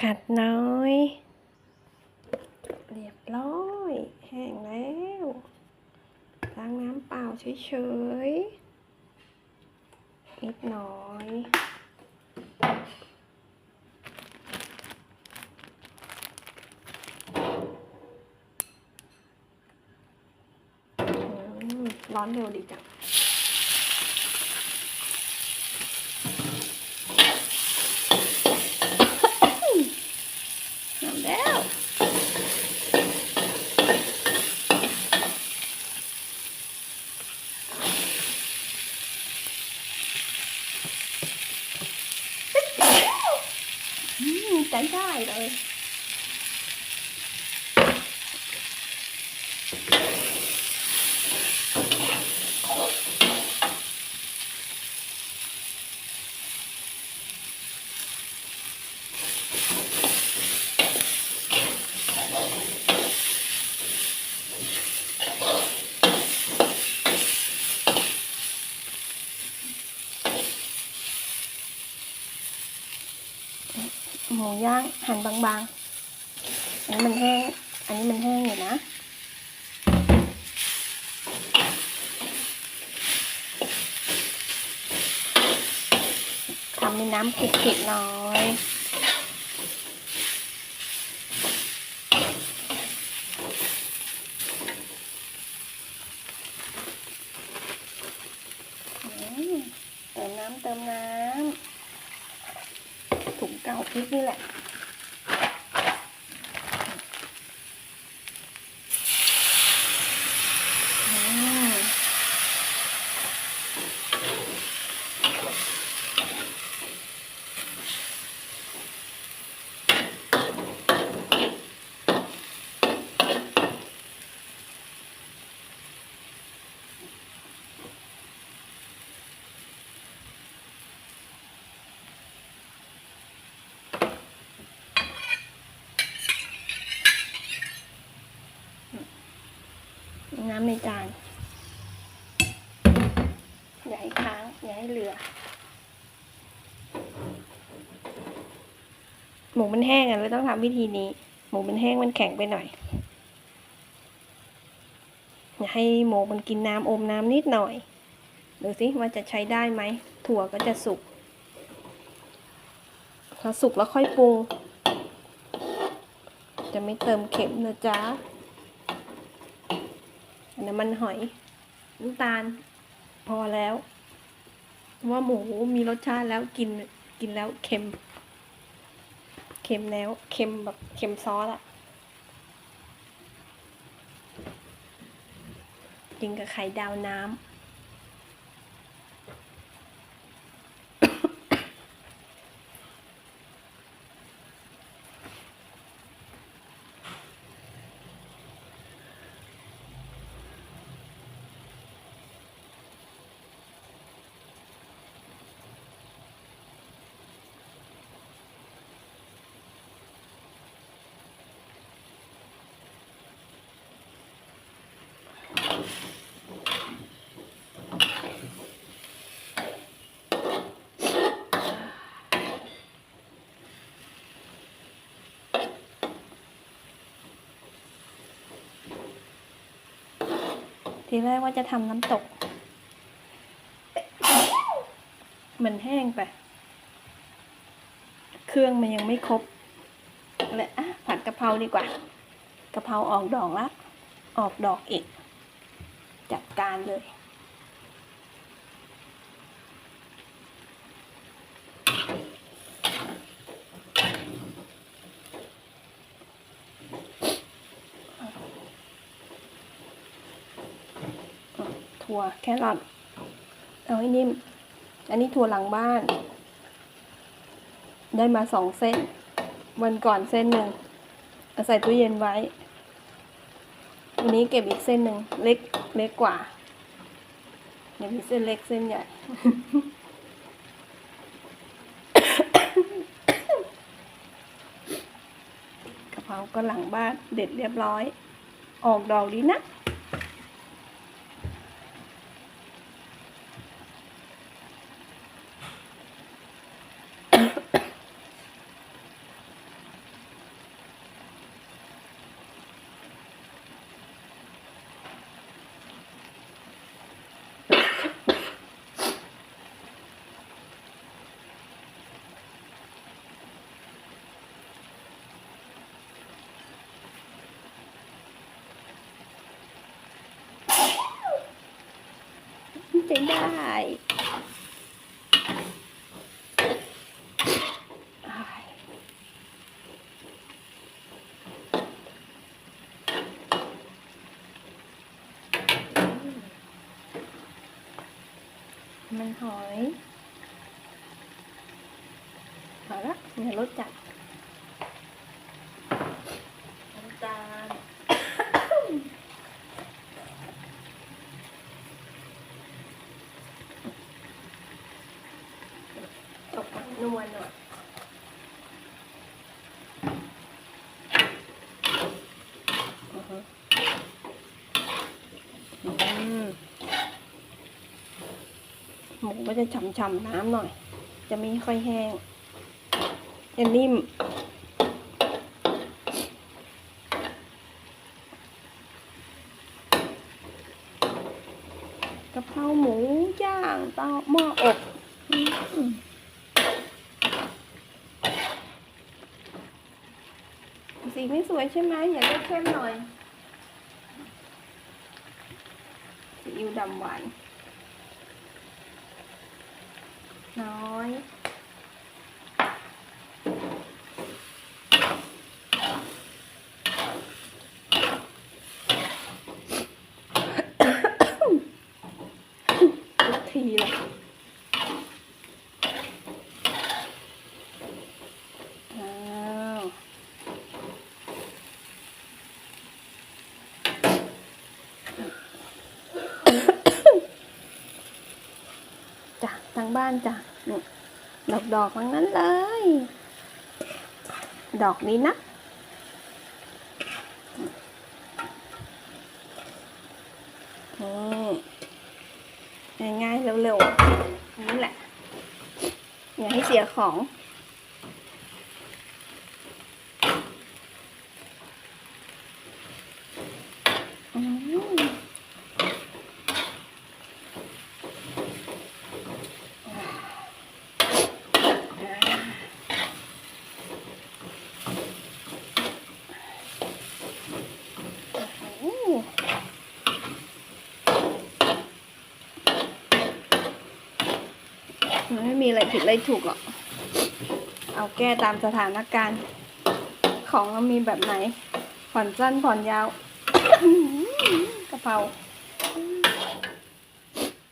ขัดน้อย เรียบร้อย แห้งแล้วล้างน้ำเปล่าเฉยๆนิดหน่อยร้อนเร็วดีจัง ทำแล้ว อืมใจได้เลย หมูย่างหั่นบางๆ อันนี้มันแห้ง อันนี้มันแห้งอยู่นะ ทำในน้ำเผ็ดๆน้อยเติมน้ำเติมน้ำถุงเก่าพริกนี่แหละ อืมน้ำในจานอย่าให้ค้างอย่าให้เหลือ หมูมันแห้งอะเลยต้องทำวิธีนี้ หมูมันแห้งมันแข็งไปหน่อย อย่าให้หมูมันกินน้ำอมน้ำนิดหน่อยดูสิว่าจะใช้ได้ไหม ถั่วก็จะสุกพอสุกแล้วค่อยปรุง จะไม่เติมเค็มนะจ๊ะ น้ำมันหอยน้ำตาล พอแล้ว ว่าหมูมีรสชาติแล้วกินกินแล้วเค็ม เค็มแล้วเค็มแบบเค็มซอสอะกินกับไข่ดาวน้ำ ทีแรกว่าจะทำน้ำตก มันแห้งไป เครื่องมันยังไม่ครบเลยอะผัดกะเพราดีกว่ากะเพราออกดอกละ ออกดอกอีก จัดการเลย ถั่วแครอทเอาให้นิ่ม อันนี้ถั่วหลังบ้าน ได้มาสองเส้น วันก่อนเส้นหนึ่งอาใส่ตู้เย็นไว้ วันนี้เก็บอีกเส้นหนึ่งเล็กเล็กกว่าเดี๋ยวมีเส้นเล็กเส้นใหญ่กะเพราก็หลังบ้านเด็ดเรียบร้อย ออกดอกดีนะ ใช้ได้มันหอยพอยละอย่ารสจัดน้ำตาล ตกมั นวลหน่อยอือฮึหมูก็จะฉ่ำๆน้ำหน่อย จะไม่ค่อยแห้งจะนิ่มกะเพราหมูย่างเตาหม้ออบอืม สีไม่สวยใช่ไหมอยากได้เข้มหน่อยซีอิ๊วดำหวานน้อย ทุกทีเลยอ้าว จ้ะทาง บ้านจ้ะนี่ดอกดอกๆทั้งนั้นเลย ดอกนี้นะนี่ง่ายๆเร็วๆนี่แหละ อย่าให้เสียของ อืม โอ้ มันไม่มีอะไรผิดอะไรถูกหรอก เอาแก้ตามสถานการณ์ ของมันมีแบบไหน ผ่อนสั้นผ่อนยาวกระเพรา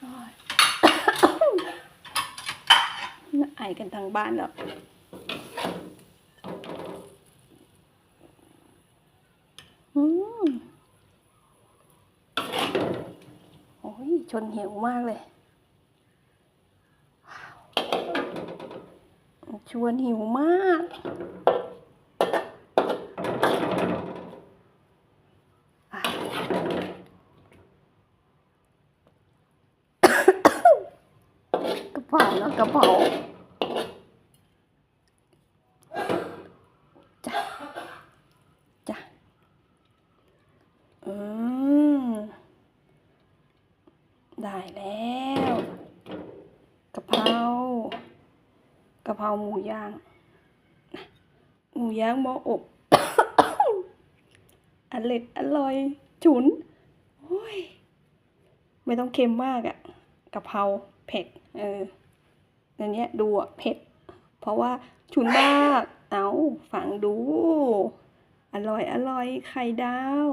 โอ้ยน่าไอกันทางบ้านแล้วอืมโอ้ยชนหิวมากเลยว้าว ชวนหิวมาก กระเพราแล้วกระเพาะจ้ะ อืม ได้แล้วกะเพรากะเพ ราหมูย่าง หมูย่างหม้ออบอร่อยอร่อย ฉุน โอ้ย ไม่ต้องเค็มมากอะ่ะกะเพราเผ็ด เอออันเนี้ยดูอะเผ็ด เพราะว่าฉุนมาก เอาฝังดู อร่อยอร่อยไข่ดาว